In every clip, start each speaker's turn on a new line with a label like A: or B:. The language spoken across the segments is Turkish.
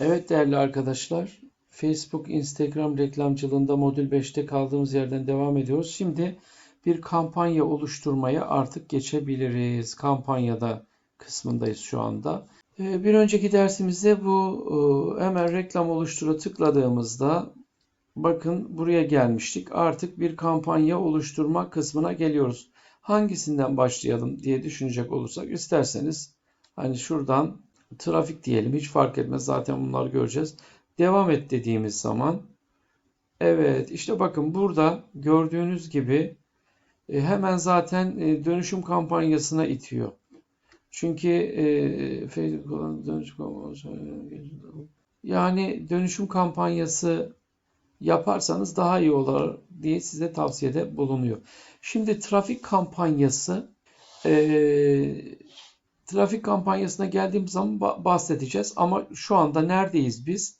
A: Evet değerli arkadaşlar, Facebook, Instagram reklamcılığında modül 5'te kaldığımız yerden devam ediyoruz. Şimdi bir kampanya oluşturmaya artık geçebiliriz. Kampanyada kısmındayız şu anda. Ee, Bir önceki dersimizde bu e, hemen reklam oluştura tıkladığımızda bakın buraya gelmiştik. Artık bir kampanya oluşturma kısmına geliyoruz. Hangisinden başlayalım diye düşünecek olursak isterseniz hani şuradan trafik diyelim hiç fark etmez zaten bunları göreceğiz. Devam et dediğimiz zaman evet işte bakın burada gördüğünüz gibi e, hemen zaten e, dönüşüm kampanyasına itiyor. Çünkü e, yani dönüşüm kampanyası yaparsanız daha iyi olur diye size tavsiyede bulunuyor. Şimdi trafik kampanyası trafik kampanyasına geldiğimiz zaman bahsedeceğiz. Ama şu anda neredeyiz biz?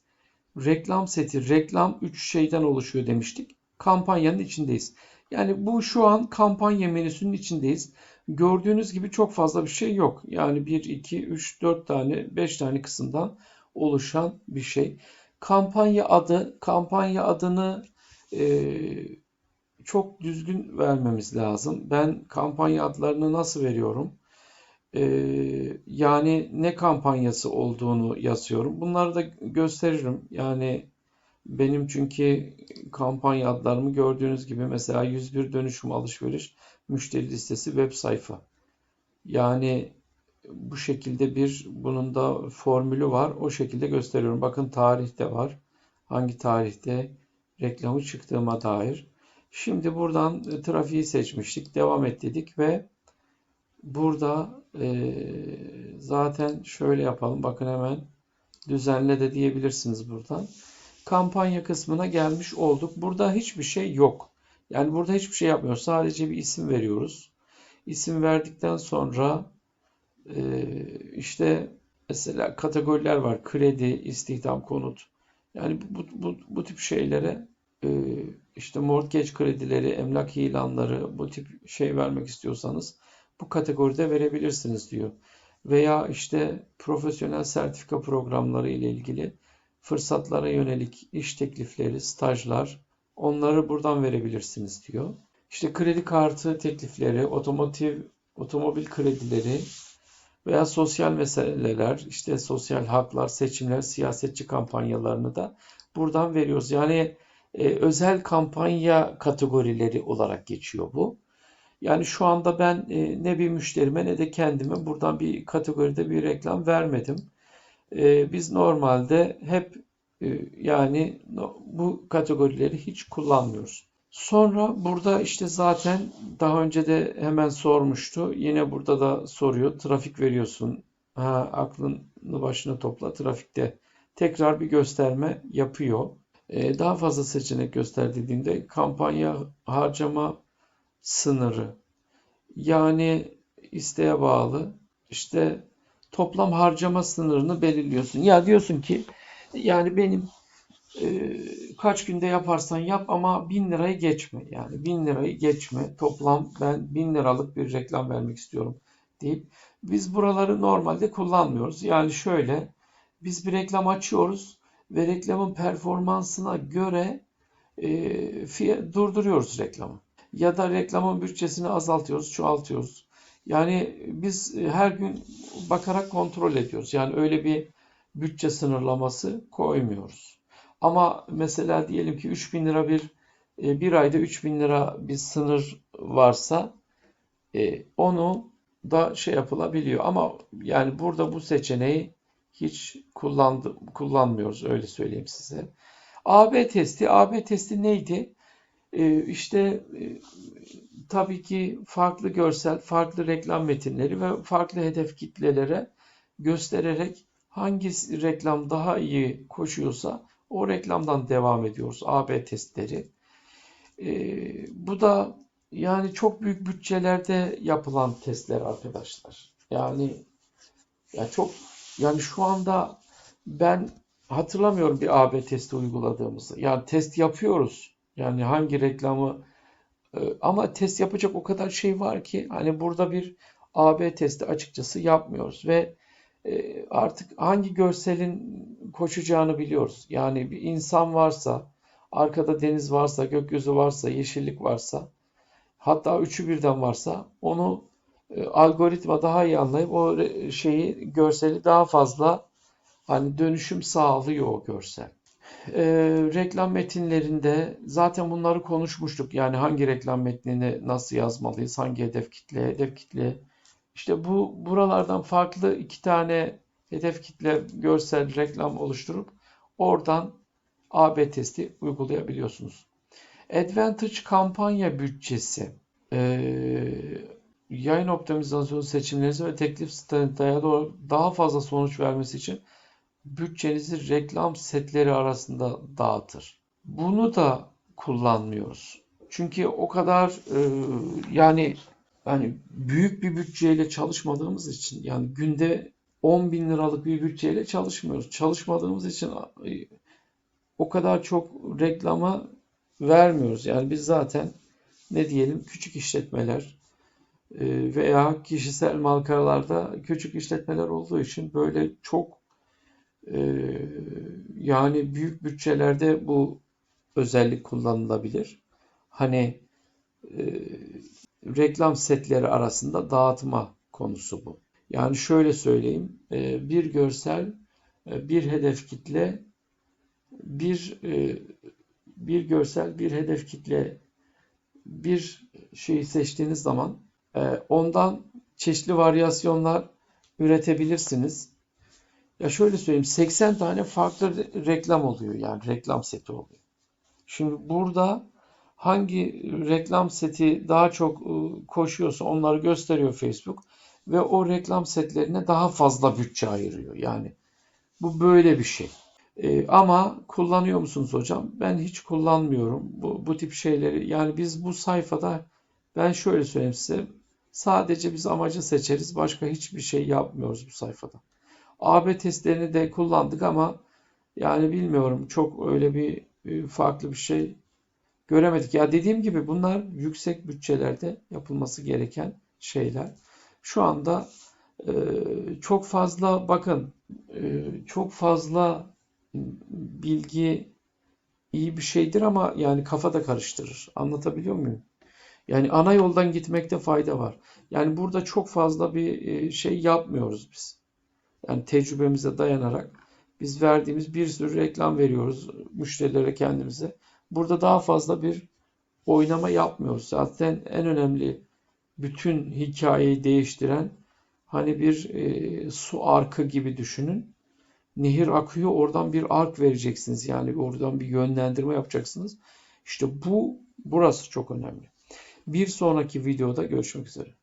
A: Reklam seti, reklam 3 şeyden oluşuyor demiştik. Kampanyanın içindeyiz. Yani bu şu an kampanya menüsünün içindeyiz. Gördüğünüz gibi çok fazla bir şey yok. Yani 1, 2, 3, 4 tane, 5 tane kısımdan oluşan bir şey. Kampanya adı, kampanya adını e, çok düzgün vermemiz lazım. Ben kampanya adlarını nasıl veriyorum? Ee, yani ne kampanyası olduğunu yazıyorum. Bunları da gösteririm. Yani benim çünkü kampanya adlarımı gördüğünüz gibi mesela 101 dönüşüm alışveriş müşteri listesi web sayfa. Yani bu şekilde bir bunun da formülü var. O şekilde gösteriyorum. Bakın tarihte var. Hangi tarihte reklamı çıktığıma dair. Şimdi buradan trafiği seçmiştik. Devam et dedik ve burada e, zaten şöyle yapalım. Bakın hemen düzenle de diyebilirsiniz buradan. Kampanya kısmına gelmiş olduk. Burada hiçbir şey yok. Yani burada hiçbir şey yapmıyoruz. Sadece bir isim veriyoruz. İsim verdikten sonra e, işte mesela kategoriler var. Kredi, istihdam, konut. Yani bu, bu, bu tip şeylere e, işte mortgage kredileri, emlak ilanları bu tip şey vermek istiyorsanız bu kategoride verebilirsiniz diyor. Veya işte profesyonel sertifika programları ile ilgili fırsatlara yönelik iş teklifleri, stajlar onları buradan verebilirsiniz diyor. İşte kredi kartı teklifleri, otomotiv otomobil kredileri veya sosyal meseleler, işte sosyal haklar, seçimler, siyasetçi kampanyalarını da buradan veriyoruz. Yani e, özel kampanya kategorileri olarak geçiyor bu. Yani şu anda ben e, ne bir müşterime ne de kendime buradan bir kategoride bir reklam vermedim. E, biz normalde hep e, yani bu kategorileri hiç kullanmıyoruz. Sonra burada işte zaten daha önce de hemen sormuştu. Yine burada da soruyor. Trafik veriyorsun. Ha, aklını başına topla. Trafikte tekrar bir gösterme yapıyor. Daha fazla seçenek göster dediğinde kampanya harcama sınırı. Yani isteğe bağlı. İşte toplam harcama sınırını belirliyorsun. Ya diyorsun ki yani benim e, kaç günde yaparsan yap ama 1000 lirayı geçme. Yani 1000 lirayı geçme. Toplam ben 1000 liralık bir reklam vermek istiyorum deyip biz buraları normalde kullanmıyoruz. Yani şöyle biz bir reklam açıyoruz ve reklamın performansına göre e, fiyat, durduruyoruz reklamı. Ya da reklamın bütçesini azaltıyoruz, çoğaltıyoruz. Yani biz her gün bakarak kontrol ediyoruz. Yani öyle bir bütçe sınırlaması koymuyoruz. Ama mesela diyelim ki 3000 lira bir e, bir ayda 3000 lira bir sınır varsa e, onu da şey yapılabiliyor. Ama yani burada bu seçeneği hiç kullandı, kullanmıyoruz öyle söyleyeyim size. AB testi, AB testi neydi? Ee, işte e, tabii ki farklı görsel, farklı reklam metinleri ve farklı hedef kitlelere göstererek hangi reklam daha iyi koşuyorsa o reklamdan devam ediyoruz. AB testleri. Ee, bu da yani çok büyük bütçelerde yapılan testler arkadaşlar. Yani ya çok yani şu anda ben hatırlamıyorum bir AB testi uyguladığımızı. Yani test yapıyoruz. Yani hangi reklamı e, ama test yapacak o kadar şey var ki hani burada bir AB testi açıkçası yapmıyoruz ve e, artık hangi görselin koşacağını biliyoruz. Yani bir insan varsa, arkada deniz varsa, gökyüzü varsa, yeşillik varsa, hatta üçü birden varsa onu e, algoritma daha iyi anlayıp o şeyi görseli daha fazla hani dönüşüm sağlıyor o görsel. E, reklam metinlerinde zaten bunları konuşmuştuk. Yani hangi reklam metnini nasıl yazmalıyız, hangi hedef kitle, hedef kitle. İşte bu buralardan farklı iki tane hedef kitle görsel reklam oluşturup oradan A/B testi uygulayabiliyorsunuz. Advantage kampanya bütçesi. Ee, yayın optimizasyonu seçimlerinizi ve teklif stratejiye doğru daha fazla sonuç vermesi için bütçenizi reklam setleri arasında dağıtır. Bunu da kullanmıyoruz. Çünkü o kadar e, yani yani büyük bir bütçeyle çalışmadığımız için yani günde 10 bin liralık bir bütçeyle çalışmıyoruz. Çalışmadığımız için e, o kadar çok reklama vermiyoruz. Yani biz zaten ne diyelim küçük işletmeler e, veya kişisel markalarda küçük işletmeler olduğu için böyle çok yani büyük bütçelerde bu özellik kullanılabilir. Hani e, reklam setleri arasında dağıtma konusu bu. Yani şöyle söyleyeyim, e, bir görsel, e, bir hedef kitle, bir e, bir görsel, bir hedef kitle, bir şeyi seçtiğiniz zaman ondan çeşitli varyasyonlar üretebilirsiniz. Ya şöyle söyleyeyim, 80 tane farklı reklam oluyor yani reklam seti oluyor. Şimdi burada hangi reklam seti daha çok koşuyorsa onları gösteriyor Facebook ve o reklam setlerine daha fazla bütçe ayırıyor. Yani bu böyle bir şey. Ee, ama kullanıyor musunuz hocam? Ben hiç kullanmıyorum bu, bu tip şeyleri. Yani biz bu sayfada ben şöyle söyleyeyim size. Sadece biz amacı seçeriz. Başka hiçbir şey yapmıyoruz bu sayfada. AB testlerini de kullandık ama yani bilmiyorum çok öyle bir farklı bir şey göremedik. Ya dediğim gibi bunlar yüksek bütçelerde yapılması gereken şeyler. Şu anda e, çok fazla bakın e, çok fazla bilgi iyi bir şeydir ama yani kafa da karıştırır. Anlatabiliyor muyum? Yani ana yoldan gitmekte fayda var. Yani burada çok fazla bir e, şey yapmıyoruz biz. Yani tecrübemize dayanarak biz verdiğimiz bir sürü reklam veriyoruz müşterilere kendimize. Burada daha fazla bir oynama yapmıyoruz. Zaten en önemli bütün hikayeyi değiştiren hani bir e, su arkı gibi düşünün. Nehir akıyor oradan bir ark vereceksiniz. Yani oradan bir yönlendirme yapacaksınız. İşte bu burası çok önemli. Bir sonraki videoda görüşmek üzere.